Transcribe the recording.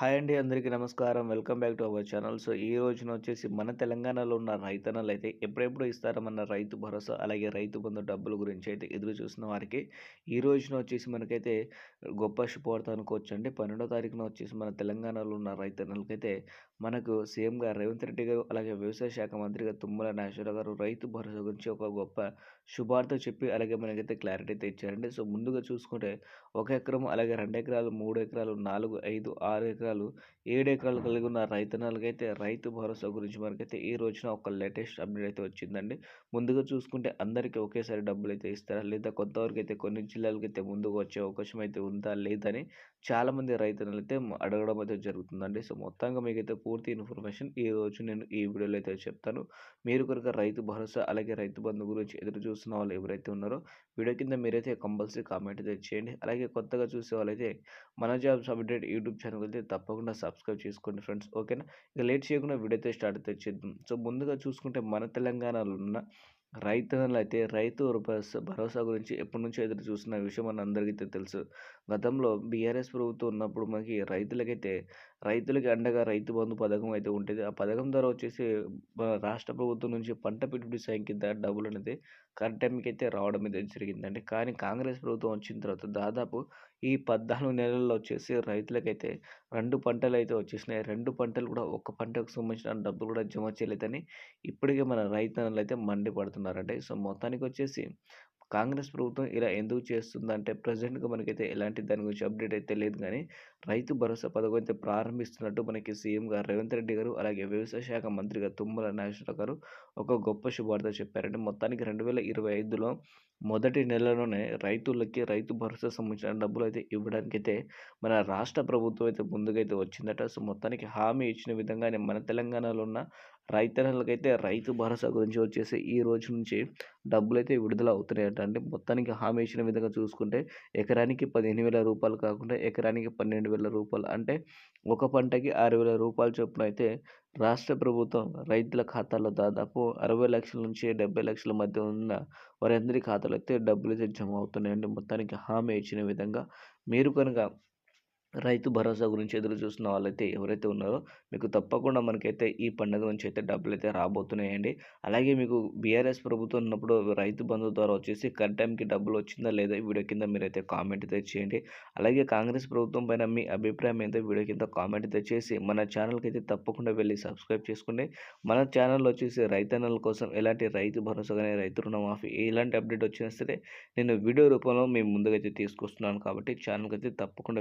Hi అండి అందరికీ నమస్కారం. Welcome back to our channel. So ఈ రోజున వచ్చేసి మన తెలంగాణలో ఉన్న రైతన్నలు అయితే ఎప్పుడెప్పుడు ఇస్తారమన్న రైతు భరోసా అలాగే రైతు బంధు డబ్బుల గురించి అయితే ఎదురు చూసిన వారికి ఈ రోజున వచ్చేసి మనకైతే గొప్ప శుభవార్త అనుకోవచ్చు అండి పన్నెండో తారీఖున వచ్చేసి మన తెలంగాణలో ఉన్న రైతన్నలకైతే మనకు సీఎంగా రేవంత్ రెడ్డి గారు అలాగే వ్యవసాయ శాఖ మంత్రిగా తుమ్మల నాగేశ్వరరావు గారు రైతు భరోసా గురించి ఒక గొప్ప శుభార్త చెప్పి అలాగే మనకైతే క్లారిటీ అయితే ఇచ్చారండి. సో ముందుగా చూసుకుంటే ఒక ఎకరం అలాగే రెండు ఎకరాలు మూడు ఎకరాలు నాలుగు ఐదు ఆరు ఎకరాలు ఏడు ఎకరాలు కలిగి ఉన్న రైతన్నలకైతే రైతు భరోసా గురించి మనకైతే ఈ రోజున ఒక లేటెస్ట్ అప్డేట్ అయితే వచ్చిందండి. ముందుగా చూసుకుంటే అందరికీ ఒకేసారి డబ్బులు అయితే ఇస్తారా? లేదా కొంతవరకు అయితే కొన్ని జిల్లాలకు అయితే ముందుకు వచ్చే అవకాశం అయితే ఉందా? లేదని చాలామంది రైతన్నలు అయితే అడగడం అయితే జరుగుతుందండి. సో మొత్తంగా మీకైతే పూర్తి ఇన్ఫర్మేషన్ ఈ రోజు నేను ఈ వీడియోలో అయితే చెప్తాను. మీరు కనుక రైతు భరోసా అలాగే రైతు బంధు గురించి ఎదురు చూస్తున్న వాళ్ళు ఎవరైతే ఉన్నారో వీడియో కింద మీరైతే కంపల్సరీ కామెంట్ అయితే చేయండి. అలాగే కొత్తగా చూసే వాళ్ళైతే మన జాబ్స్ అప్డేట్ యూట్యూబ్ ఛానల్ అయితే తప్పకుండా సబ్స్క్రైబ్ చేసుకోండి ఫ్రెండ్స్ ఓకేనా? ఇక లేట్ చేయకుండా వీడియో అయితే స్టార్ట్ అయితే చేద్దాం. సో ముందుగా చూసుకుంటే మన తెలంగాణలో ఉన్న రైతన్నలు అయితే రైతు భరోసా గురించి ఎప్పటి నుంచో ఎదురు చూస్తున్న విషయం మన అందరికీ తెలుసు. గతంలో బీఆర్ఎస్ ప్రభుత్వం ఉన్నప్పుడు మనకి రైతులకైతే రైతులకి అండగా రైతు బంధు పథకం అయితే ఉంటుంది. ఆ పథకం ద్వారా వచ్చేసి రాష్ట్ర ప్రభుత్వం నుంచి పంట పెట్టుబడి సాయం కింద డబ్బులు అనేది కరెక్ట్ టైంకి అయితే రావడం అయితే జరిగిందండి. కానీ కాంగ్రెస్ ప్రభుత్వం వచ్చిన తర్వాత దాదాపు ఈ పద్నాలుగు నెలల్లో వచ్చేసి రైతులకైతే రెండు పంటలు అయితే వచ్చేసినాయి. రెండు పంటలు కూడా ఒక పంటకు సంబంధించిన డబ్బులు కూడా జమ చేయలేదని ఇప్పటికే మన రైతన్నలు అయితే మండిపడుతున్నారండి సో మొత్తానికి వచ్చేసి కాంగ్రెస్ ప్రభుత్వం ఇలా ఎందుకు చేస్తుందంటే ప్రజెంట్గా మనకైతే ఎలాంటి దాని గురించి అప్డేట్ అయితే లేదు కానీ రైతు భరోసా పథకం అయితే ప్రారంభిస్తున్నట్టు మనకి సీఎం గారు రేవంత్ రెడ్డి గారు అలాగే వ్యవసాయ శాఖ మంత్రిగా తుమ్మల నాగేశ్వర గారు ఒక గొప్ప శుభార్త చెప్పారంటే మొత్తానికి రెండు వేల ఇరవై ఐదులో మొదటి నెలలోనే రైతులకి రైతు భరోసా సంబంధించిన డబ్బులు అయితే ఇవ్వడానికి అయితే మన రాష్ట్ర ప్రభుత్వం అయితే ముందుకైతే వచ్చిందట. సో మొత్తానికి హామీ ఇచ్చిన విధంగానే మన తెలంగాణలో ఉన్న రైతన్నలకైతే రైతు భరోసా గురించి వచ్చేసి ఈ రోజు నుంచి డబ్బులు అయితే విడుదల అవుతున్నాయట అంటే మొత్తానికి హామీ ఇచ్చిన విధంగా చూసుకుంటే ఎకరానికి పదిహేను వేల రూపాయలు కాకుండా ఎకరానికి పన్నెండు వేల రూపాయలు. అంటే ఒక పంటకి ఆరు వేల రూపాయల చొప్పున అయితే రాష్ట్ర ప్రభుత్వం రైతుల ఖాతాలో దాదాపు అరవై లక్షల నుంచి డెబ్బై లక్షల మధ్య ఉన్న వారందరి ఖాతాలో అయితే డబ్బులు అయితే జమ అవుతున్నాయండి. మొత్తానికి హామీ ఇచ్చిన విధంగా మీరు కనుక రైతు భరోసా గురించి ఎదురు చూస్తున్న వాళ్ళైతే ఎవరైతే ఉన్నారో మీకు తప్పకుండా మనకైతే ఈ పండుగ నుంచి అయితే డబ్బులు అయితే రాబోతున్నాయండి. అలాగే మీకు బీఆర్ఎస్ ప్రభుత్వం ఉన్నప్పుడు రైతు బంధు ద్వారా వచ్చేసి కరెక్ట్ టైంకి డబ్బులు వచ్చిందా లేదా వీడియో కింద మీరైతే కామెంట్ అయితే చేయండి. అలాగే కాంగ్రెస్ ప్రభుత్వం పైన మీ అభిప్రాయం అయితే వీడియో కింద కామెంట్ అయితే చేసి మన ఛానల్కి అయితే తప్పకుండా వెళ్ళి సబ్స్క్రైబ్ చేసుకోండి. మన ఛానల్లో వచ్చేసి రైతన్నల కోసం ఎలాంటి రైతు భరోసా కానీ రైతు రుణమాఫీ ఎలాంటి అప్డేట్ వచ్చినా సరే నేను వీడియో రూపంలో మేము ముందుగా అయితే తీసుకొస్తున్నాను కాబట్టి ఛానల్కి అయితే తప్పకుండా